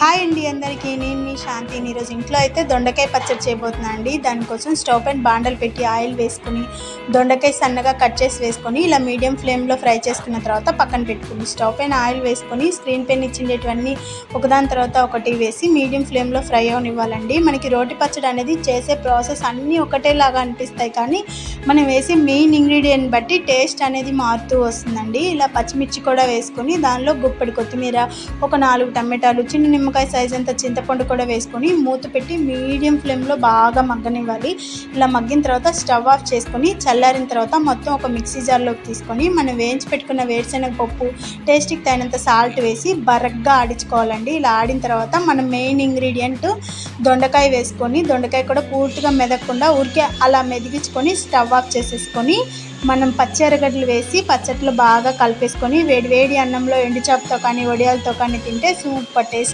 Hi అండి అందరికీ. నేను మీ శాంతిని ఈరోజు ఇంట్లో అయితే దొండకాయ పచ్చడి చేయబోతున్నా అండి. దానికోసం స్టవ్ పైన బాండలు పెట్టి ఆయిల్ వేసుకుని దొండకాయ సన్నగా కట్ చేసి వేసుకొని ఇలా మీడియం ఫ్లేమ్లో ఫ్రై చేసుకున్న తర్వాత పక్కన పెట్టుకుని స్టవ్ పైన ఆయిల్ వేసుకొని స్క్రీన్ పైన ఇచ్చిండేటివన్నీ ఒకదాని తర్వాత ఒకటి వేసి మీడియం ఫ్లేమ్లో ఫ్రై అవనివ్వాలండి. మనకి రోటి పచ్చడి అనేది చేసే ప్రాసెస్ అన్నీ ఒకటేలాగా అనిపిస్తాయి కానీ మనం వేసే మెయిన్ ఇంగ్రీడియంట్ బట్టి టేస్ట్ అనేది మారుతూ వస్తుందండి. ఇలా పచ్చిమిర్చి కూడా వేసుకొని దానిలో గుప్పడి కొత్తిమీర ఒక నాలుగు టమాటాలు చిన్న నిమ్మకాయ సైజ్ అంత చింతపండు కూడా వేసుకొని మూత పెట్టి మీడియం ఫ్లేమ్లో బాగా మగ్గనివ్వాలి. ఇలా మగ్గిన తర్వాత స్టవ్ ఆఫ్ చేసుకొని చల్లారిన తర్వాత మొత్తం ఒక మిక్సీ జార్లోకి తీసుకొని మనం వేయించి పెట్టుకున్న వేరుశెనగ పప్పు టేస్ట్కి తగినంత సాల్ట్ వేసి బరగ్గా ఆడించుకోవాలండి. ఇలా ఆడిన తర్వాత మనం మెయిన్ ఇంగ్రీడియంట్ దొండకాయ వేసుకొని దొండకాయ కూడా పూర్తిగా మెదకుండా ఊరికే అలా మెదిగించుకొని స్టవ్ ఆఫ్ చేసేసుకొని మనం పచ్చి ఎర్రగడ్డలు వేసి పచ్చట్లు బాగా కలిపేసుకొని వేడి వేడి అన్నంలో ఎండుచాపతో కానీ వడియాలతో కానీ తింటే సూపర్ టేస్ట్.